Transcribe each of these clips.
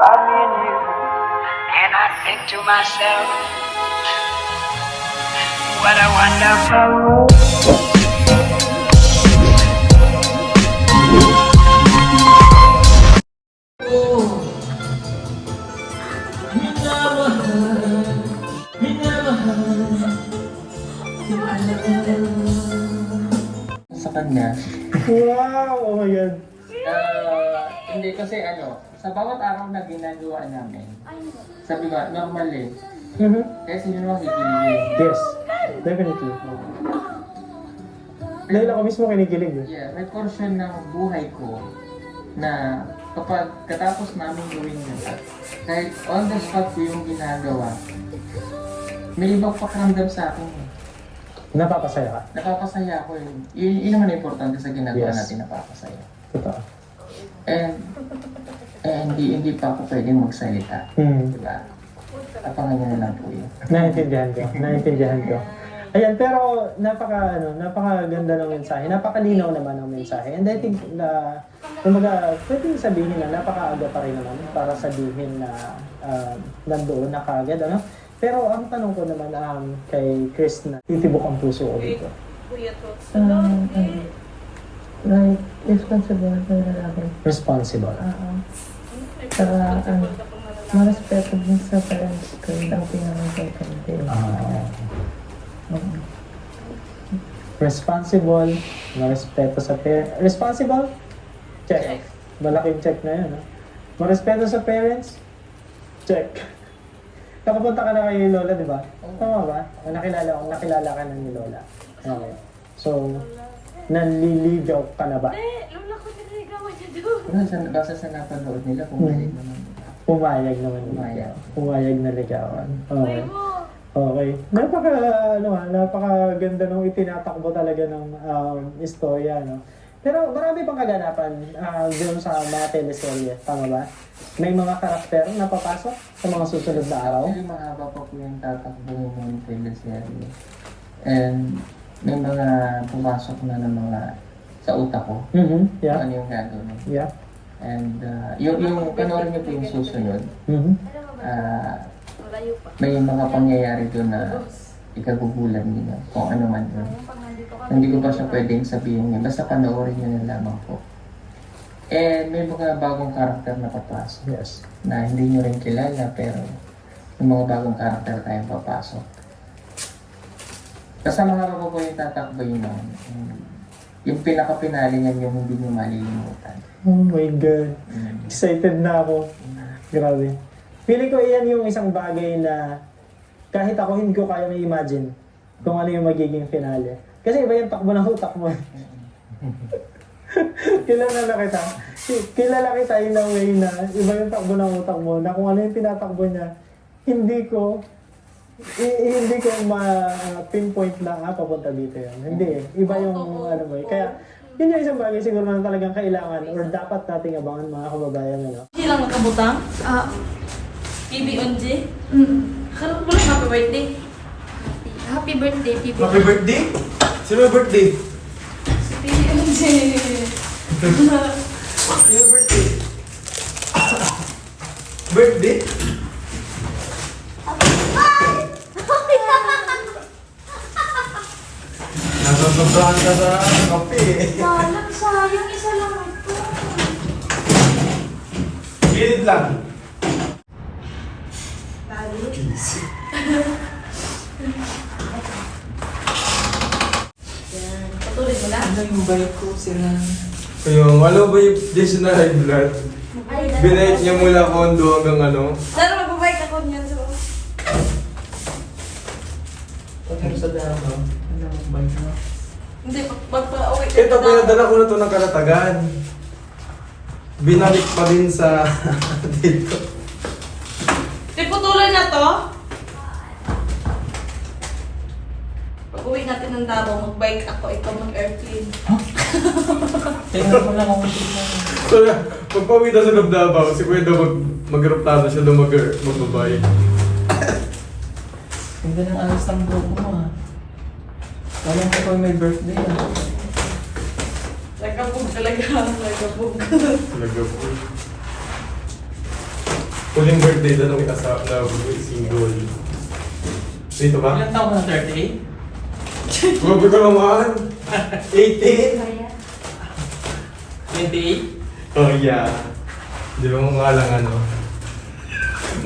by me and you. And I think to myself, what a wonderful world. Sa bawat araw na ginagawa namin, sabi ko, normal eh. Mhm. Kasi yun ang higiligin. Yes. Definitely. Dahil ako mismo kinikilig eh. Yeah, may portion ng buhay ko na kapag katapos namin gawin yun, kahit on the spot ko yung ginagawa, may ibang pakiramdam sa akin eh. Napapasaya ka. Napapasaya ako eh. Yun, yun naman ang importante sa ginagawa Yes. natin, napapasaya. Totoo. And, eh, hindi, hindi pa ako pwedeng magsalita. Hmm. Diba? Abangan nyo na lang po yun. Naintindihan ko. Naintindihan ko. Ayan, pero napaka ano, napakaganda ng mensahe. Napakalinaw naman ng mensahe. And I think na kumbaga, pwede sabihin na napakaaga pa rin naman para sabihin na uh, nandoon na kagad, ano? Pero ang tanong ko naman um, kay Chris na titibok ang puso ko dito. Kuya Tots. Um, ano, like, responsible sa lalaki. Responsible. Oo. Saka, ano, marespeto din sa parents ko. Yun ang pinaka-importante. Ah. Oo. responsible, marespeto sa parents. Responsible? Check. Malaking check na yun. Ha? Marespeto sa parents? Check. Nakapunta ka na kay Lola, di ba? Tama ba? O, nakilala, o, nakilala ka na ni Lola. Okay. So, nanliligaw ka na ba? Eh, lola ko niligawan niya doon. Ano, sa, basta sa napanood nila, kung Hmm. naman. Pumayag naman. Pumayag. Pumayag na ligawan. Okay. Okay. Napaka, ano ha, napakaganda nung itinatakbo talaga ng um, istorya, no? Pero marami pang kaganapan uh, doon sa mga teleserye, tama ba? May mga karakter na papasok sa mga susunod na araw. Actually, mahaba pa po yung tatakbo ng teleserye. And may mga pumasok na ng mga sa utak ko. Mhm. Kung Yeah. Ano yung gagawin. Yeah. And uh, yung, yung panoorin niyo po yung susunod, Mhm. ah, Malayo pa. may mga pangyayari doon na ikagugulan niyo kung ano man yun. Hindi ko pa siya pwedeng sabihin niya. Basta panoorin niyo na lamang po. And may mga bagong karakter na papasok Yes. na hindi niyo rin kilala pero may mga bagong karakter tayong papasok. Basta mga po yung tatakbo yun. Yung- pinaka-pinali niyan yung hindi niyo malilimutan. Oh my God. Mm. Excited na ako. Grabe. Feeling ko iyan yung isang bagay na kahit ako hindi ko kaya may imagine kung ano yung magiging finale. Kasi iba yung takbo ng utak mo. kilala na kita. Ki- Kilala kita in a way na iba yung takbo ng utak mo na kung ano yung tinatakbo niya, hindi ko i- hindi ko ma-pinpoint na ah, papunta dito yan. Hindi. Iba yung ano mo eh. Kaya yun yung isang bagay siguro na talagang kailangan or dapat nating abangan mga kababayan. Ano? Hindi lang nakabutang? Ah. PB-ONG? Mm. Akala ko pala happy birthday. Happy birthday, PB. Happy birthday? Sino may birthday? Si PB-ONG. Sino may birthday? birthday? Nasasobrahan ka sa kape. Sayang, sayang. Isa lang ito. Gilid lang. Yan. Patuloy mo na. Ano yung bike ko sila? Yung, alam ba yung Jason na high blood? Binayit niya mula kondo hanggang ano? Sana magbabike ako niyan. So. Pag sa daraw, ano bike mo? Hindi, pag pagpa-uwi ka Ito, na- pinadala ko na to ng kalatagan. Binalik pa din sa dito. Di putuloy na to. Pag uwi natin ng Davao, mag-bike ako, ikaw mag-airplane. Tingnan ko lang tingnan. So, pagpawid na sa Davao, si Kuya daw mag mag-aeroplano siya daw mag magbabay. Ganda ng alas ng buhok mo ah. Alam ko ko may birthday ah. Nagkabog talaga. Nagkabog. Talaga po. Huling birthday doon ng asawa na single. Dito ba? Ilan taon na 38? Grabe ka naman! 18? 28? Oh yeah. Di ba mukha lang ano?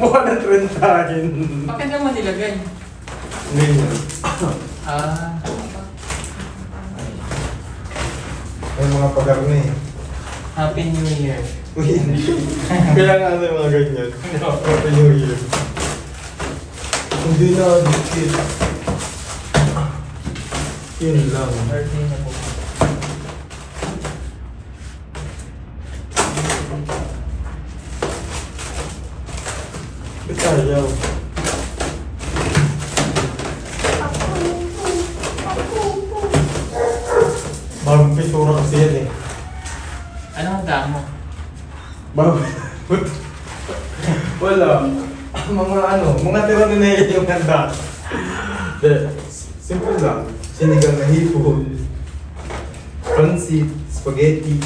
Mukha na trentahin. Bakit naman nilagay? Ganyan. Ah. May mga pagarni. Happy New Year. Ano yung mga ganyan. Happy New Year. Hindi na dikit. Yun lang. Birthday na po. Ba't ayaw? Bagong pintura kasi yan eh. Ano ang damo? Bagong... Wala. Mga tira na nila yung handa. De, simple lang. Sinigang na hipon. Pansit, spaghetti.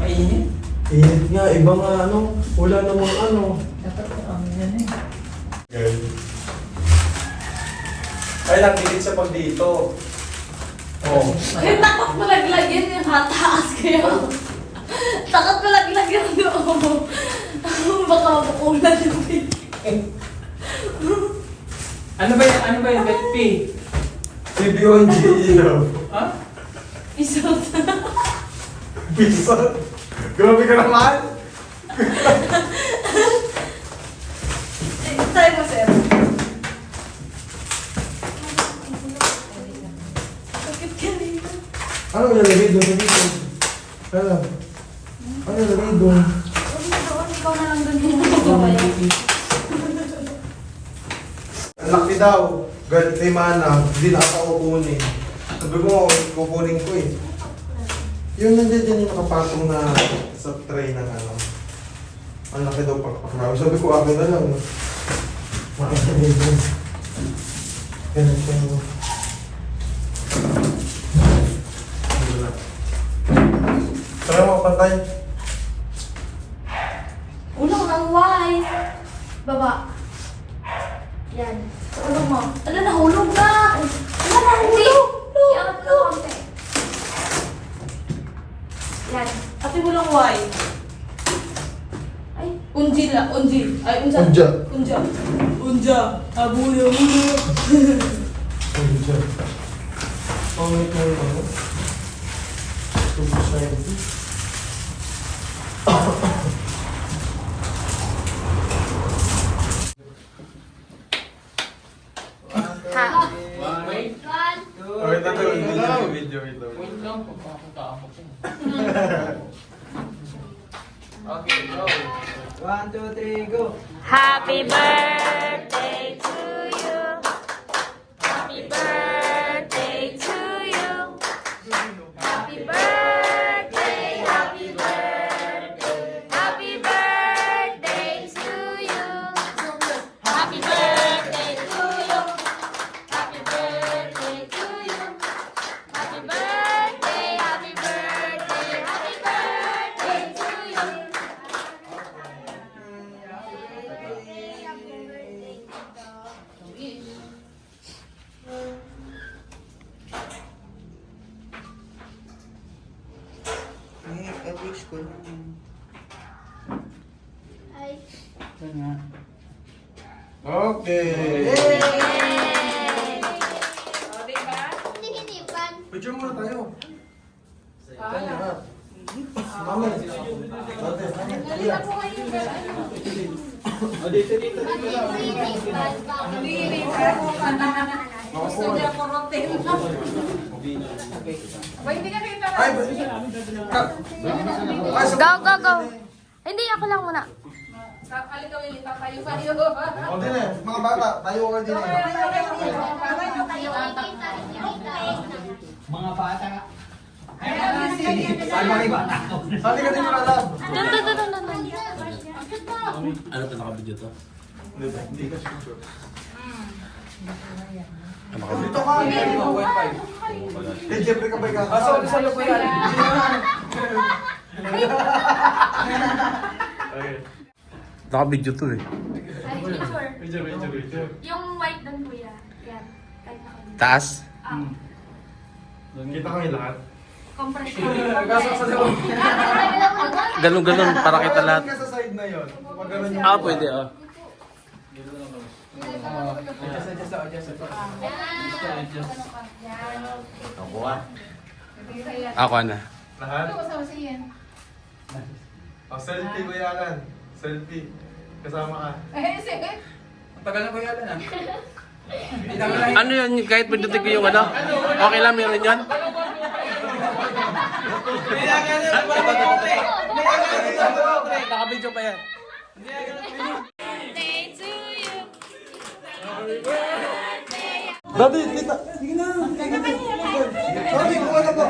Mainit? Init nga, iba nga ano, wala namang ano. Dapat ko ang yan eh. Girl. Ay, nakikinig siya pag dito. Oh. Kaya takot malaglag yan yung hataas kayo. Takot malaglag yan doon. Baka mapukulan yung baby. Ano ba yung, ano ba yung bet P? CBONG ilaw. Ha? Isot. Pizza. Grabe ka naman. Tayo mo, sir. Bakit ka rito? Ano yung nalagay doon sa dito? Ano? Ano nalagay doon? Mo ikaw na lang doon yung. Anak ni daw. Galit kay Mana. Hindi na ako kukunin. Sabi ko, kukunin ko eh. Yung nandiyan dyan yung nakapatong na sa tray ng ano. Ang laki daw pakpak Sabi ko, akin na lang. Makikinig doon. Ganun siya. no? Wala. Tara mo, pantay. Ulong ng white. Baba. Yan. Ulong mo. Ala, nahulog na. Ala, nahulog. Iangat ka konti. Yan. Ate mo lang white. Ay, unji la, unji. Ay, unja. Unja. Unja. Unja. Abuyo, siya. Pangit na yung ano. Super shiny. Wait. Video. Wait lang, pagpapunta ako po. Okay, go. One, two, three, go! Happy birthday ko lang. Okay. Hinipan. Picture muna tayo. Tayo. Mami. Ate. Ay, ba- Ka- Ay, sa- Go, go, go. Hindi, ako lang muna. O, din eh. Mga bata, tayo ka din eh. Mga bata. Sali ka din mo lab. Dun, dun, dun, dun, dun, dun. Hindi ka sure. Dito ka. Eh, Jeffrey ka ba ka? Ah, sorry, sorry po yan. Naka-video to eh. Ay, picture. Yung white doon, kuya. Yan. Kahit ako. Taas? Ah, Kita kami lahat. compression. Ganun-ganun para kita lahat. Ka sa side na yon. Pag ganun yung... Ah, pwede ah. Ako na. Lahat? Oh, selfie ko yalan. Selfie. Kasama ka. Ano yun? Kahit pindutin ko yung ano? Okay lang meron yun? Naka-video pa yan. Dati, kita. Sige na. Dati, kuha na po.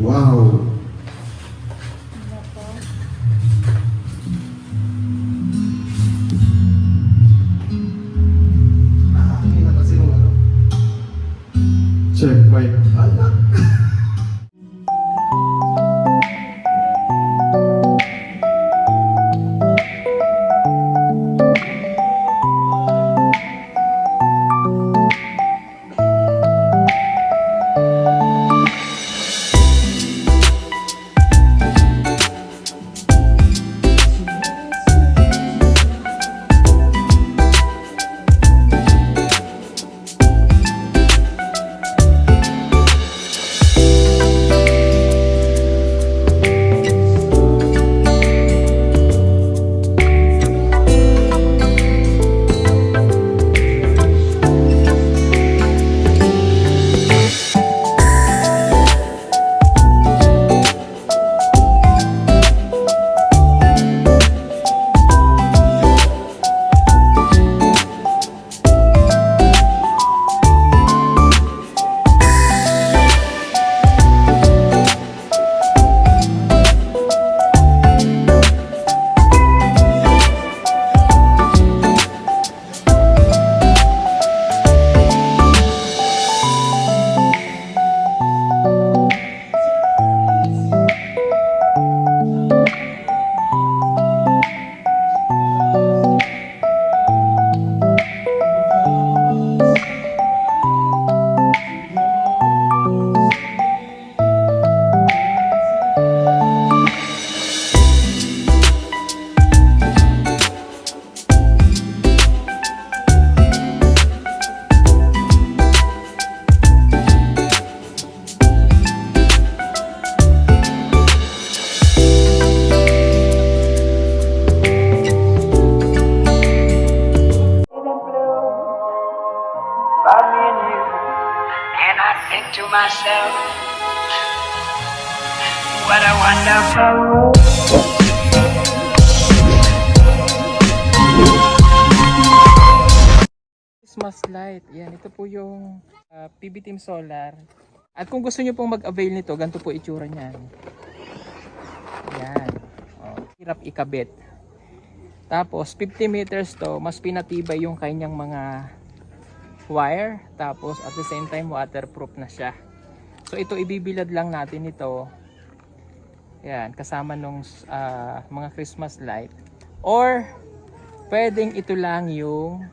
Wow. Myself, what a wonderful. Christmas light. Yan, ito po yung ah, PB Team Solar. At kung gusto nyo pong mag-avail nito, ganito po itsura niyan. Yan. Oh, hirap ikabit. Tapos, 50 meters to, mas pinatibay yung kanyang mga wire. Tapos, at the same time, waterproof na siya. So, ito ibibilad lang natin ito. Yan, kasama nung ah, mga Christmas light. Or, pwedeng ito lang yung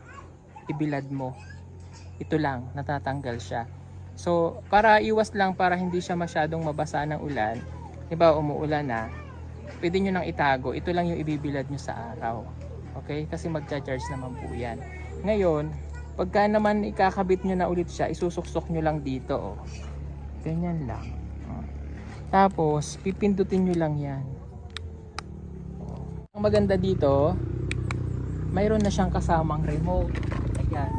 ibilad mo. Ito lang, natatanggal siya. So, para iwas lang para hindi siya masyadong mabasa ng ulan, di ba umuulan na, pwede nyo nang itago, ito lang yung ibibilad nyo sa araw. Okay? Kasi magcha-charge naman po yan. Ngayon, pagka naman ikakabit nyo na ulit siya, isusuksok nyo lang dito. Oh. Ganyan lang. Oh. Tapos, pipindutin nyo lang yan. Oh. Ang maganda dito, mayroon na siyang kasamang remote. Ayan.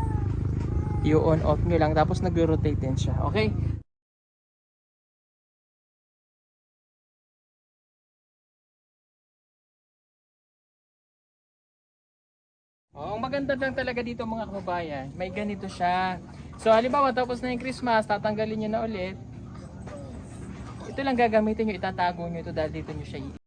I-on off nyo lang tapos nag-rotate din siya. Okay? Maganda lang talaga dito mga kababayan, may ganito siya. So halimbawa tapos na yung Christmas, tatanggalin nyo na ulit. Ito lang gagamitin nyo, itatago nyo ito dahil dito nyo siya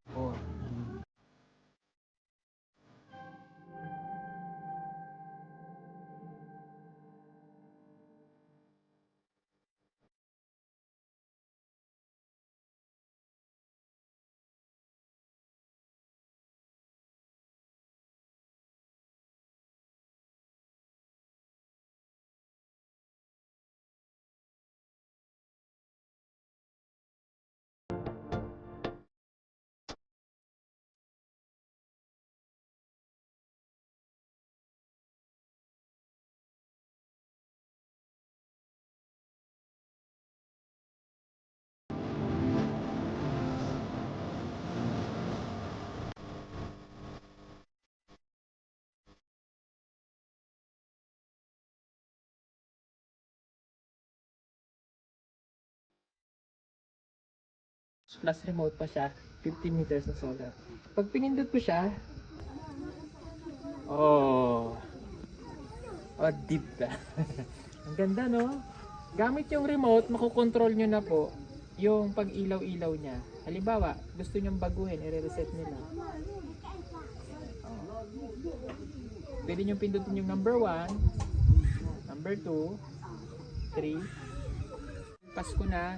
plus remote pa siya, 15 meters na solar. Pag pinindot ko siya, oh, oh deep ka. Ang ganda no? Gamit yung remote, makokontrol nyo na po yung pag ilaw-ilaw niya. Halimbawa, gusto nyong baguhin, i-reset nila. Oh. Pwede nyo pindutin yung number 1, number 2, 3, Pasko na,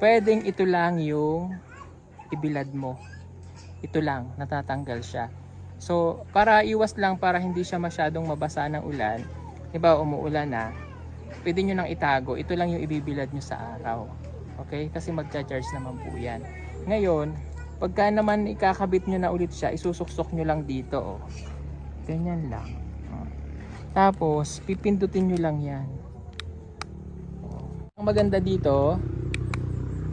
pwedeng ito lang yung ibilad mo. Ito lang, natatanggal siya. So, para iwas lang para hindi siya masyadong mabasa ng ulan, di umuulan na, pwede nyo nang itago, ito lang yung ibibilad nyo sa araw. Okay? Kasi magcha-charge naman po yan. Ngayon, pagka naman ikakabit nyo na ulit siya, isusuksok nyo lang dito. Oh. Ganyan lang. Oh. Tapos, pipindutin nyo lang yan. Oh. Ang maganda dito,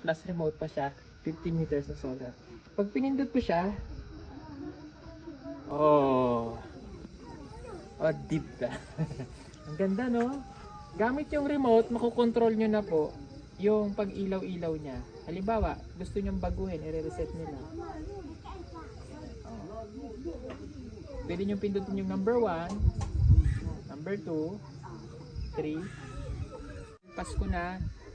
Plus remote pa siya, 15 meters na solar. Pag pinindot ko siya, oh, oh deep ka. Ang ganda no? Gamit yung remote, makokontrol nyo na po yung pag ilaw-ilaw niya. Halimbawa, gusto nyong baguhin, i-reset nila. Oh. Pwede nyo pindutin yung number 1, number 2, 3, Pasko na,